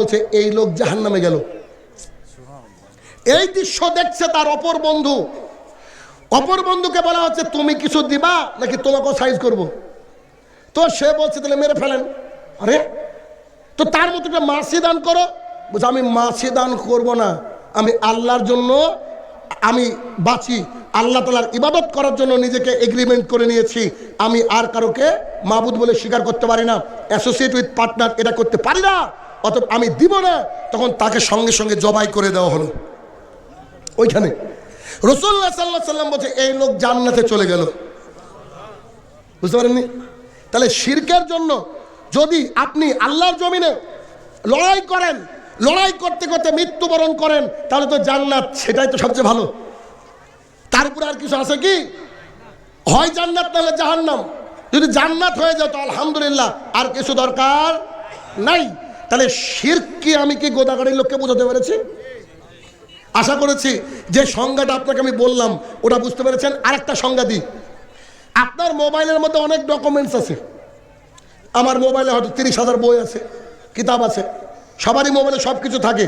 বলছে, এই লোক জাহান নামে গেল। এই দৃশ্য দেখছে তার অপর বন্ধু। অপর বন্ধুকে বলা হচ্ছে, তুমি কিছু দিবা নাকি তোমাকেও সাইজ করব? তো সে বলছে, তাহলে মেরে ফেলেন। আরে, তো তার মতো একটা মাসি দান করো। বলছে, আমি মাসি দান করব না। আমি আল্লাহর জন্য, আমি বাঁচি। আল্লাহ তালার ইবাদত করার জন্য নিজেকে এগ্রিমেন্ট করে নিয়েছি। আমি আর কারোকে মাবুদ বলে স্বীকার করতে পারি না। অ্যাসোসিয়েট উইথ পার্টনার এটা করতে পারি না। অত আমি দিব না। তখন তাকে সঙ্গে সঙ্গে জবাই করে দেওয়া হলো। ওইখানে। রসুল্লাহ সাল্লাহ সাল্লাম বলছে, এই লোক জান্নাতে চলে গেল। বুঝতে পারেননি? তাহলে শিরকের জন্য যদি আপনি আল্লাহর জমিনে লড়াই করেন, লড়াই করতে করতে মৃত্যুবরণ করেন, তাহলে তো জান্নাত, সেটাই তো সবচেয়ে ভালো। তারপরে আর কিছু আছে কি? হয় জান্নাত, নাহলে জাহান্নাম। যদি জান্নাত হয়ে যায়, তো আলহামদুলিল্লাহ, আর কিছু দরকার নাই। তাহলে শিরক আমি কি গোদাগাড়ির লোককে বোঝাতে পেরেছি? আশা করেছি যে সংজ্ঞাটা আপনাকে আমি বললাম, ওটা বুঝতে পেরেছেন। আরেকটা সংজ্ঞা দিই। আপনার মোবাইলের মধ্যে অনেক ডকুমেন্টস আছে। আমার মোবাইলে হয়তো তিরিশ হাজার বই আছে, কিতাব আছে। সবারই মোবাইলে সব কিছু থাকে।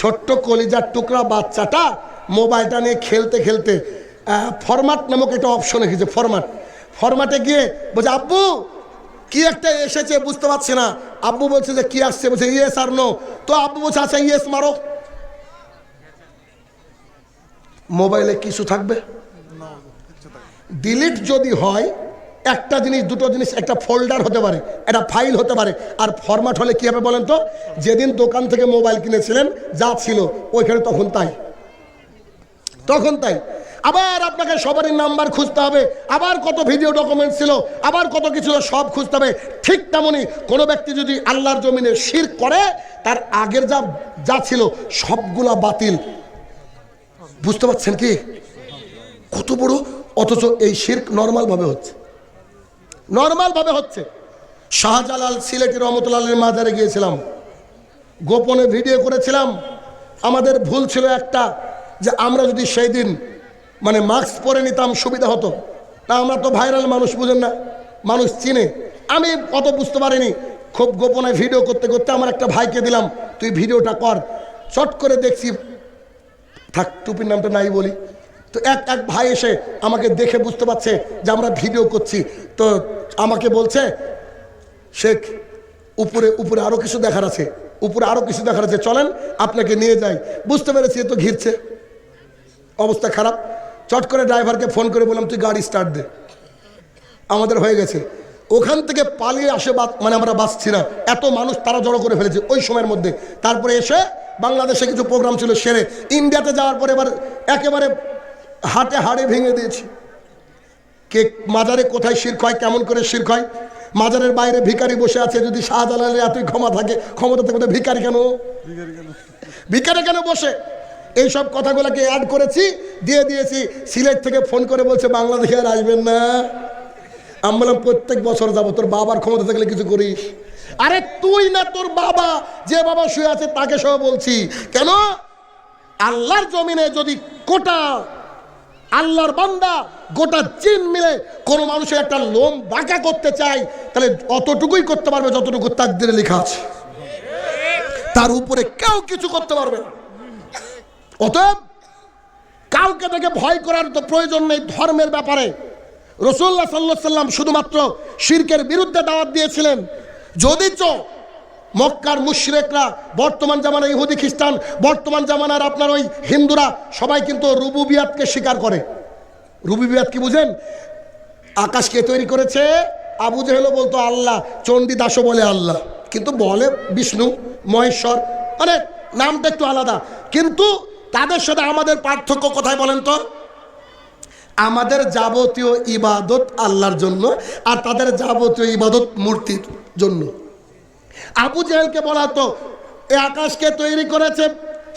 ছোট্ট কলিজার টুকরা বাচ্চাটা মোবাইলটা নিয়ে খেলতে খেলতে ফরম্যাট নামক একটা অপশন এসেছে ফরম্যাট ফরম্যাটে গিয়ে বলছে, আব্বু কি একটা এসেছে বুঝতে পারছি না। আব্বু বলছে যে, কি আসছে? বলছে ইয়েস আর নো তো আব্বু বলছে আচ্ছা ইয়েস মারো। মোবাইলে কিছু থাকবে? ডিলিট যদি হয়, একটা জিনিস, দুটো জিনিস, একটা ফোল্ডার হতে পারে, একটা ফাইল হতে পারে। আর ফরম্যাট হলে কী হবে বলেন তো? যেদিন দোকান থেকে মোবাইল কিনেছিলেন, যা ছিল, ওইখানে তখন তাই। তখন তাই। আবার আপনাকে সবারই নাম্বার খুঁজতে হবে। আবার কত ভিডিও ডকুমেন্ট ছিল, আবার কত কিছু সব খুঁজতে হবে। ঠিক তেমনই কোনো ব্যক্তি যদি আল্লাহর জমিনে শির করে, তার আগের যা যা ছিল, সবগুলা বাতিল। বুঝতে পারছেন কি? কত বড়? অথচ এই শির্ক নর্মালভাবে হচ্ছে। নর্মালভাবে হচ্ছে। শাহজালাল সিলেটি রহমতুল্লাহের মাজারে গিয়েছিলাম। গোপনে ভিডিও করেছিলাম। আমাদের ভুল ছিল একটা, যে আমরা যদি সেই দিন মানে মাস্ক পরে নিতাম সুবিধা হতো। না, আমরা তো ভাইরাল মানুষ, বুঝেন না? মানুষ চিনে। আমি অত বুঝতে পারিনি। খুব গোপনে ভিডিও করতে করতে আমার একটা ভাইকে দিলাম, তুই ভিডিওটা কর। চট করে দেখছি, থাক, টুপির নামটা নাই বলি। তো এক এক ভাই এসে আমাকে দেখে বুঝতে পারছে যে আমরা ভিডিও করছি। তো আমাকে বলছে, শেখ, উপরে উপরে আরও কিছু দেখার আছে। উপরে আরও কিছু দেখার আছে। চলেন, আপনাকে নিয়ে যাই। বুঝতে পেরেছি তো ঘিরছে। অবস্থা খারাপ। চট করে ড্রাইভারকে ফোন করে বললাম, তুই গাড়ি স্টার্ট দে। আমাদের হয়ে গেছে। ওখান থেকে পালিয়ে আসে মানে আমরা বাঁচছি না এত মানুষ তারা জড়ো করে ফেলেছে ওই সময়ের মধ্যে। তারপরে এসে বাংলাদেশে কিছু প্রোগ্রাম ছিল সেরে। ইন্ডিয়াতে যাওয়ার পরে এবার একেবারে হাটে হাড়ে ভেঙে দিয়েছি। কে মাজারে কোথায় শির্ক হয় কেমন করে শির্ক হয় মাজারের বাইরে ভিখারি বসে আছে, যদি শাহজালালের এতই ক্ষমা থাকে, ক্ষমতা থাকে তো ভিখারি কেন? ভিকারি কেন বসে? এইসব কথাগুলোকে অ্যাড করেছি। দিয়ে দিয়েছি। সিলেট থেকে ফোন করে বলছে, বাংলাদেশে আর আসবেন না। আমি বললাম, প্রত্যেক বছর যাব, তোর বাবার ক্ষমতা থাকলে কিছু করিস। আরে তুই না, তোর বাবা যে বাবা শুয়ে আছে তাকে সহ বলছি। কেন? আল্লাহর জমিনে যদি কোটা আল্লাহর বান্দা, গোটা চিন মিলে কোনো মানুষের একটা লোম বাঁকা করতে চায়, তাহলে অতটুকুই করতে পারবে যতটুকু তাকদিরে লেখা আছে। তার উপরে কেউ কিছু করতে পারবে না। অতএব কাউকে দেখে ভয় করার তো প্রয়োজন নেই ধর্মের ব্যাপারে। রসুল্লাহ সাল্লাহ সাল্লাম শুধুমাত্র শির্কের বিরুদ্ধে দাওয়াত দিয়েছিলেন। যদি চো মক্কার মুশরেকরা, বর্তমান জামানায় ইহুদি খ্রিস্টান, বর্তমান জামানার আপনার ওই হিন্দুরা, সবাই কিন্তু রুবুবিয়াতকে স্বীকার করে। রুবুবিয়াত কি বুঝেন? আকাশকে তৈরি করেছে? আবু জেহেলও বলতো, আল্লাহ চণ্ডীদাসও বলে আল্লাহ। কিন্তু বলে বিষ্ণু, মহেশ্বর মানে নামটা একটু আলাদা। কিন্তু তাদের সাথে আমাদের পার্থক্য কোথায় বলেন তো? আমাদের যাবতীয় ইবাদত আল্লাহর জন্য আর তাদের যাবতীয় ইবাদত মূর্তির জন্য। আবু জেহেলকে বলা তো এ আকাশকে তৈরি করেছে,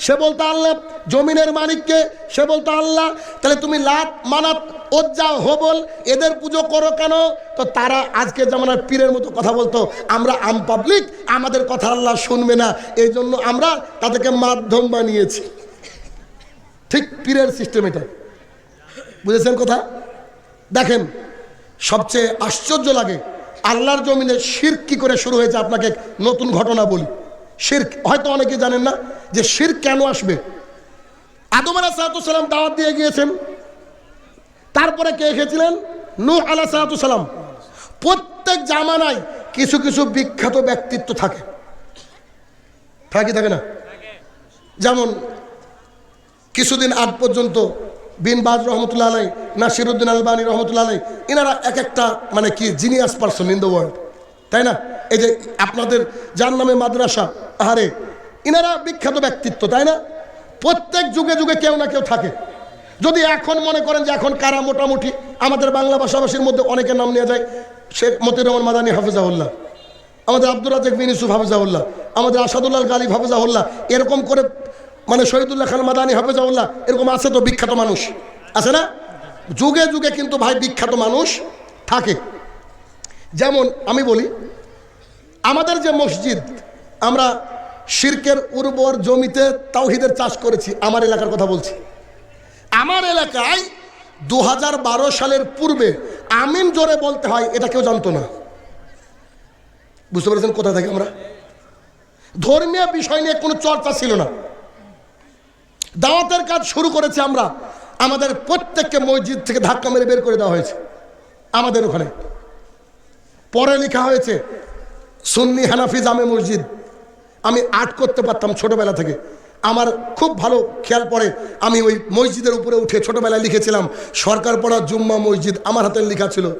সে বলতো আল্লাহ, জমিনের মালিককে সে বলতো আল্লাহ, তাহলে তুমি লাত মানাত, ওজ্জা, হবল, এদের পুজো করো কেন? তো তারা আজকে যেমন পীরের মতো কথা বলতো, আমরা আম পাবলিক আমাদের কথা আল্লাহ শুনবে না এই জন্য আমরা তাদেরকে মাধ্যম বানিয়েছি। ঠিক পীরের সিস্টেম এটা। বুঝেছেন কথা? দেখেন, সবচেয়ে আশ্চর্য লাগে, আল্লাহর জমিনে শির কি করে শুরু হয়েছে আপনাকে নতুন ঘটনা বলি। শির, হয়তো অনেকে জানেন না যে শির কেন আসবে? আদম আলাহ দাওয়াত দিয়ে গিয়েছেন। তারপরে কে এসেছিলেন? নূহ আলাহ সালাম। প্রত্যেক জামানায় কিছু কিছু বিখ্যাত ব্যক্তিত্ব থাকে। থাকে থাকে না? যেমন কিছুদিন আগ পর্যন্ত বিন বাজ রহমতুল্লাহ আলাই, নাসিরুদ্দিন আলবানী রহমতুল্লাহ আলাই এনারা এক একটা মানে কি, genius person in the world তাই না? এই যে আপনাদের যার নামে মাদ্রাসা, আহারে, ইনারা বিখ্যাত ব্যক্তিত্ব, তাই না? প্রত্যেক যুগে যুগে কেউ না কেউ থাকে। যদি এখন মনে করেন যে এখন কারা মোটামুটি, আমাদের বাংলা ভাষাভাষীর মধ্যে অনেকের নাম নেওয়া যায়, শেখ মতির রহমান মাদানী হাফিজাউল্লাহ আমাদের আব্দুল রাজেক বিন হাফিজাউল্লাহ আমাদের আসাদুল্লাহ গালিব হাফিজাউল্লাহ এরকম করে মানে শহীদুল্লাহ খান মাদানী হাফিজাউল্লাহ এরকম আছে তো বিখ্যাত মানুষ। আছে না? যুগে যুগে কিন্তু ভাই বিখ্যাত মানুষ থাকে। যেমন আমি বলি, আমাদের যে মসজিদ, আমরা শির্কের উর্বর জমিতে তাওহিদের চাষ করেছি, আমার এলাকার কথা বলছি। আমার এলাকায় দু হাজার বারো সালের পূর্বে আমিন জোরে বলতে হয়, এটা কেউ জানতো না। বুঝতে পেরেছেন কোথা থেকে আমরা? ধর্মীয় বিষয় নিয়ে কোনো চর্চা ছিল না। দাওয়াতের কাজ শুরু করেছি আমরা। আমাদের প্রত্যেককে মসজিদ থেকে ধাক্কা মেরে বের করে দেওয়া হয়েছে। আমাদের ওখানে। পরে লেখা হয়েছে, সুন্নি হানাফি জামে মসজিদ। আমি আর্ট করতে পারতাম ছোটবেলা থেকে। আমার খুব ভালো খেয়াল পড়ে, আমি ওই মসজিদের উপরে উঠে ছোটবেলায় লিখেছিলাম, সরকার পড়া জুম্মা মসজিদ আমার হাতে লেখা ছিল।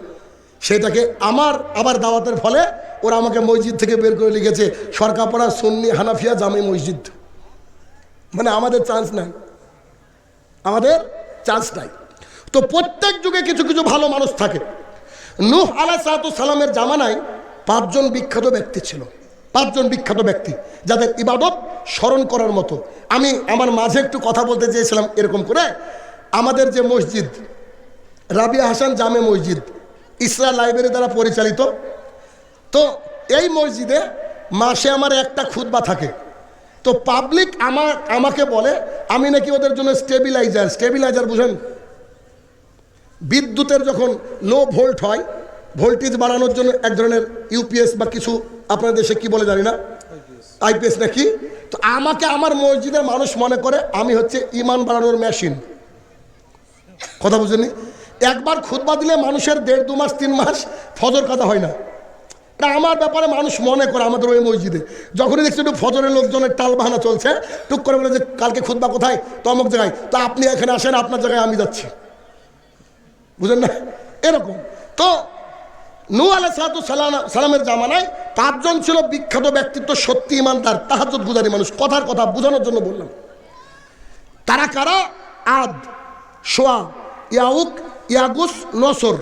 সেটাকে আমার আবার দাওয়াতের ফলে ওরা আমাকে মসজিদ থেকে বের করে লিখেছে, সরকার পড়া সুন্নি হানাফিয়া জামে মসজিদ। মানে আমাদের চান্স নাই। আমাদের চান্স নাই। তো প্রত্যেক যুগে কিছু কিছু ভালো মানুষ থাকে। নূহ আলাহ সালামের জামানায় পাঁচজন বিখ্যাত ব্যক্তি ছিল। পাঁচজন বিখ্যাত ব্যক্তি, যাদের ইবাদত স্মরণ করার মতো। আমি আমার মাঝে একটু কথা বলতে চেয়েছিলাম এরকম করে। আমাদের যে মসজিদ, রাবিয়া হাসান জামে মসজিদ, ইসরা লাইব্রেরি দ্বারা পরিচালিত। তো এই মসজিদে মাসে আমার একটা খুতবা থাকে। তো পাবলিক আমার, আমাকে বলে, আমি নাকি ওদের জন্য স্টেবিলাইজার স্টেবিলাইজার বুঝেন? বিদ্যুতের যখন লো ভোল্ট হয় ভোল্টেজ বাড়ানোর জন্য এক ধরনের ইউপিএস বা কিছু আপনার দেশে কি বলে জানি না? আইপিএস নাকি? তো আমাকে আমার মসজিদের মানুষ মনে করে আমি হচ্ছে ইমান বাড়ানোর মেশিন কথা বুঝেনি একবার খুতবা দিলে মানুষের দেড় দু মাস, তিন মাস ফজর কথা হয় না। এটা আমার ব্যাপারে মানুষ মনে করে আমাদের ওই মসজিদে। যখনই দেখছি একটু ফজরের লোকজনের টাল বাহানা চলছে, টুক করে বলে যে, কালকে খুতবা কোথায়? তো অমুক জায়গায়। তো আপনি এখানে আসেন, আপনার জায়গায় আমি যাচ্ছি। বুঝলেন না? এরকম। তো নু আলাহ সালামের জামানায় পাঁচজন ছিল বিখ্যাত ব্যক্তিত্ব, সত্যি ইমানদার তাহাজত গুজারি মানুষ। কথার কথা বোঝানোর জন্য বললাম। তারা কারা? আদ সোয়া ইয়াউক, ইয়াগুস, নসর।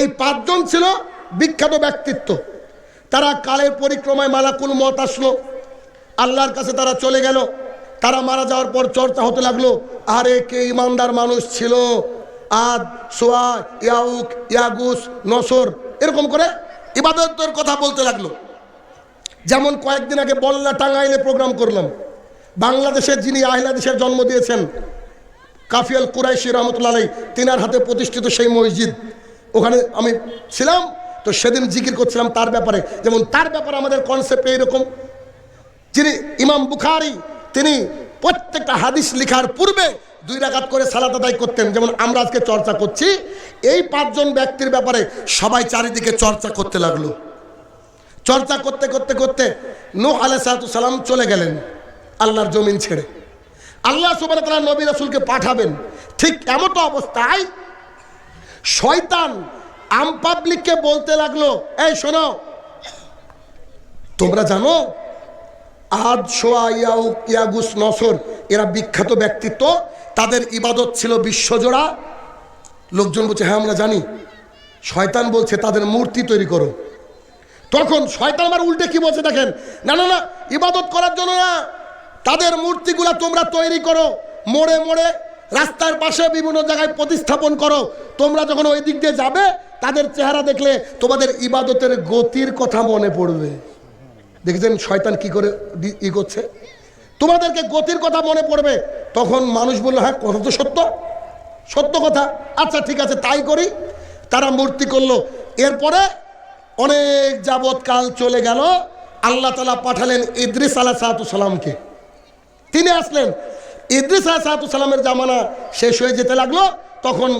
এই পাঁচজন ছিল বিখ্যাত ব্যক্তিত্ব। তারা কালের পরিক্রমায় মালাকুল মত আসলো। আল্লাহর কাছে তারা চলে গেল। তারা মারা যাওয়ার পর চর্চা হতে লাগল, আরে কে ইমানদার মানুষ ছিল? আদ, সোয়া, ইয়াউক, ইয়াগুস, নসর, এরকম করে ইবাদতের কথা বলতে লাগল। যেমন কয়েকদিন আগে বল্লা টাঙ্গাইলে প্রোগ্রাম করলাম। বাংলাদেশের যিনি আহিলাদেশের জন্ম দিয়েছেন, কাফিয়াল কুরাইশি রহমতুল্লাহ তিনার হাতে প্রতিষ্ঠিত সেই মসজিদ। ওখানে আমি ছিলাম তো সেদিন জিকির করছিলাম তার ব্যাপারে। যেমন তার ব্যাপারে আমাদের কনসেপ্ট এইরকম। যিনি ইমাম বুখারি, তিনি প্রত্যেকটা হাদিস লিখার পূর্বে দুই রাকাত করে সালাত আদায় করতেন। যেমন আমরা আজকে চর্চা করছি, এই পাঁচজন ব্যক্তির ব্যাপারে সবাই চারিদিকে চর্চা করতে লাগল। চর্চা করতে করতে করতে নো আলাহ সালাম চলে গেলেন আল্লাহর জমিন ছেড়ে। আল্লাহ সুবাহ তালা নবী রাসুলকে পাঠাবেন। ঠিক এমন অবস্থায় শয়তান আম পাবলিককে বলতে লাগল, এই, শোনো, তোমরা জানো আদ সোয়া ইয়াগুস নসর, এরা বিখ্যাত ব্যক্তিত্ব, তাদের ইবাদত ছিল বিশ্বজোড়া। লোকজন বলছে হ্যাঁ আমরা জানি। শয়তান বলছে, তাদের মূর্তি তৈরি করো। তখন শয়তান আমার উল্টে কি বলছে দেখেন? না না না, ইবাদত করার জন্য না, তাদের মূর্তিগুলা তোমরা তৈরি করো। মোড়ে মোড়ে রাস্তার পাশে বিভিন্ন জায়গায় প্রতিস্থাপন করো। তোমরা যখন ওই দিক দিয়ে যাবে তাদের চেহারা দেখলে তোমাদের ইবাদতের গতির কথা মনে পড়বে। দেখেছেন শয়তান কি করে ই করছে? তোমাদেরকে গতির কথা মনে পড়বে। তখন মানুষ বলল হ্যাঁ কথা তো সত্য। সত্য কথা। আচ্ছা ঠিক আছে, তাই করি। তারা মূর্তি করল। এরপরে অনেক যাবৎ কাল চলে গেল। আল্লাহ তালা পাঠালেন ইদ্রিস আলাহ সালামকে। তিনি আসলেন। ইদ্রিস আলাহ সালামের জামানা শেষ হয়ে যেতে লাগল। তখন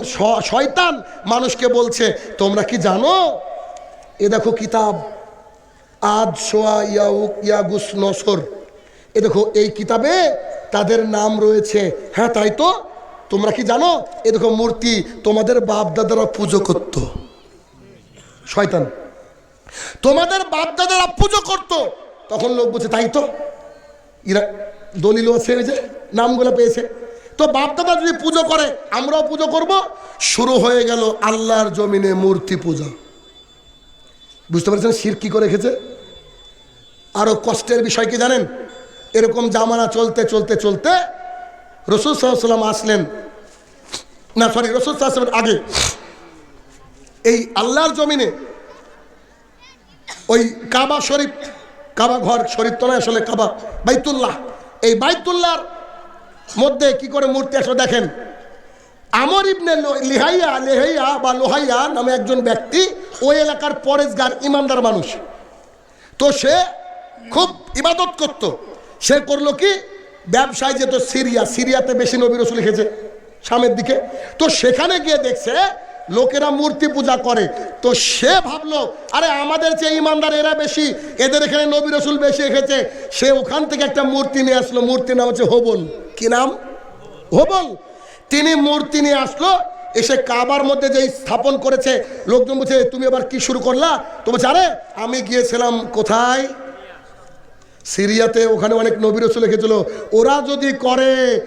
শয়তান মানুষকে বলছে, তোমরা কি জানো? এ দেখো কিতাব আজ সোয়া, ইয়াউক, ইয়াগুস, নসর। এ দেখো, এই কিতাবে তাদের নাম রয়েছে। হ্যাঁ তাই তো? তোমরা কি জানো? এ দেখো মূর্তি তোমাদের বাপ দাদারা পুজো করত। শয়তান, তোমাদের বাপ দাদারা পুজো করত। তখন লোক বলছে, তাই তো? ইরা দলিলও আছে যে, নামগুলো পেয়েছে। তো বাপ দাদা যদি পুজো করে, আমরাও পুজো করব। শুরু হয়ে গেল আল্লাহর জমিনে মূর্তি পূজা। বুঝতে পারছেন শির কি করে রেখেছে? আরও কষ্টের বিষয় কি জানেন? এরকম জামানা চলতে চলতে চলতে রসুল সাল্লাম আসলেন। না সরি রসুল সাল্লামের আগে। এই আল্লাহর জমিনে ওই কাবা শরীফ, কাবা ঘর শরীফ তো নয় আসলে কাবা বাইতুল্লাহ। এই বাইতুল্লাহর মধ্যে কি করে মূর্তি আসলে দেখেন? আমর ইবনে লিহাইয়া, লেহাইয়া বা লোহাইয়া নামে একজন ব্যক্তি ওই এলাকার পরেশগার ইমানদার মানুষ। তো সে খুব ইবাদত করত। সে করল কি? ব্যবসায় যেত সিরিয়া, সিরিয়াতে বেশি নবী রসুল লিখেছে সামের দিকে। তো সেখানে গিয়ে দেখছে লোকেরা মূর্তি পূজা করে। তো সে ভাবলো, আরে আমাদের চেয়ে ইমানদার এরা বেশি, এদের এখানে নবী রসুল বেশি এসেছে। সে ওখান থেকে একটা মূর্তি নিয়ে আসলো। মূর্তির নাম হচ্ছে হোবল কি নাম? হোবল। তিনি মূর্তি নিয়ে আসলো, এসে কাবার মধ্যে যেই স্থাপন করেছে, লোকজন বলছে, তুমি আবার কি শুরু করলা? তো জানে আমি গিয়েছিলাম কোথায়? সিরিয়াতে ওখানে অনেক নবীর রসুল লিখেছিল ওরা যদি করে